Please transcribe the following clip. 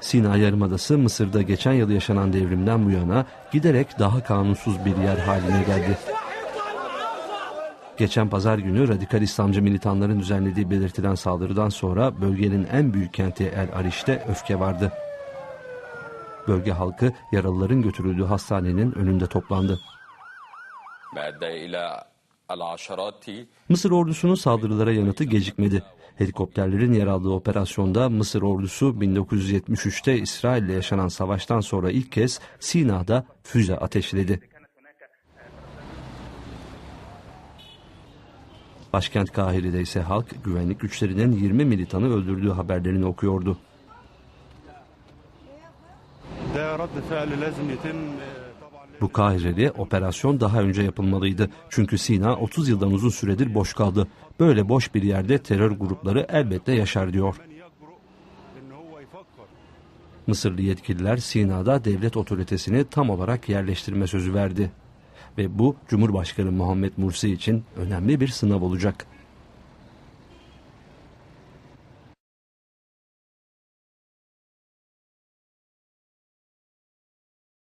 Sina Yarımadası Mısır'da geçen yıl yaşanan devrimden bu yana giderek daha kanunsuz bir yer haline geldi. Geçen pazar günü radikal İslamcı militanların düzenlediği belirtilen saldırıdan sonra bölgenin en büyük kenti El Ariş'te öfke vardı. Bölge halkı yaralıların götürüldüğü hastanenin önünde toplandı. Mısır ordusunun saldırılara yanıtı gecikmedi. Helikopterlerin yer aldığı operasyonda Mısır ordusu 1973'te İsrail ile yaşanan savaştan sonra ilk kez Sina'da füze ateşledi. Başkent Kahire'de ise halk güvenlik güçlerinin 20 militanı öldürdüğü haberlerini okuyordu. Bu Kahire'li operasyon daha önce yapılmalıydı. Çünkü Sina 30 yıldan uzun süredir boş kaldı. Böyle boş bir yerde terör grupları elbette yaşar diyor. Mısırlı yetkililer Sina'da devlet otoritesini tam olarak yerleştirme sözü verdi. Ve bu Cumhurbaşkanı Muhammed Mursi için önemli bir sınav olacak.